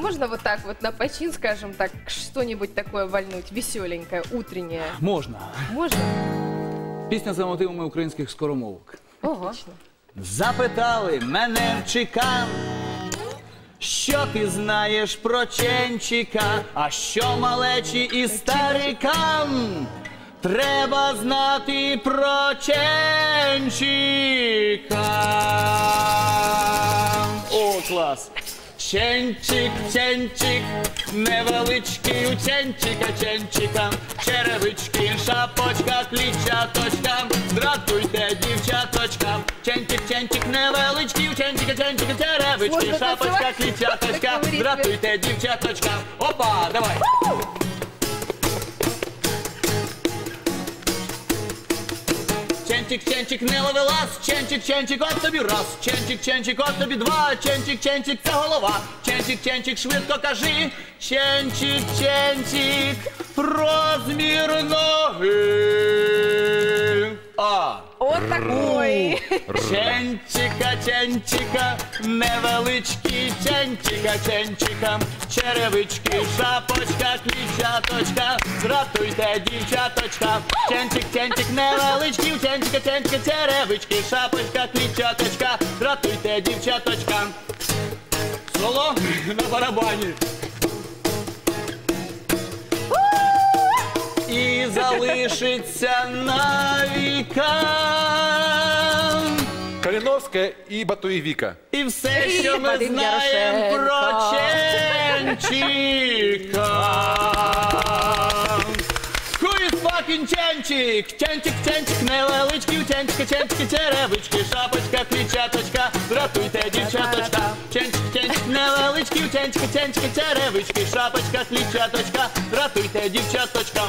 можно вот так вот на почин, скажем так, что-нибудь такое вальнуть, веселенькое, утреннее? Можна. Можно? Пісня за мотивами українських скоромовок. Ого. Запитали мене в Чикан, що ти знаєш про Ченчика, а що малечі і старикам треба знати про Ченчика. О, клас! Ченчик, ченчик, невеличкий у ченчика, ченчика, черевички, шапочка, клітчаточка, дратуйте, дівчаточка, ченчик, ченчик, невеличкий у ченчика, ченчика, черевички, шапочка, клітчаточка, дратуйте, дівчаточка. Опа, давай. Ченчик, ченчик, не ловелас, ченчик, ченчик, от тобі раз, ченчик, ченчик, от тобі два, ченчик, ченчик, це голова, ченчик, ченчик, швидко кажи, ченчик, ченчик, розмір ноги. Ченчика, ченчика, невеличкі ченчика, ченчика, черевички, шапочка, клітчаточка, дратуйте, дівчаточка, ченчик, ченчик, невеличкі, ченчика, ченчика, черевички, шапочка, клітчаточка, дратуйте, дівчаточка. Соло на барабані. І залишиться на віка. Каліновська і Батуєвіка. І все, що ми Вадим знаємо про Ярошенко. Ченчика. Who is fucking Ченчик? Ченчик, Ченчик, невеличкий у Ченчика, Ченчики, черевички, шапочка, клітчаточка, дратуйте, дівчаточка. Ченчик, Ченчик, невеличкий у Ченчика, Ченчики, черевички, шапочка, клітчаточка, дратуйте, дівчаточка.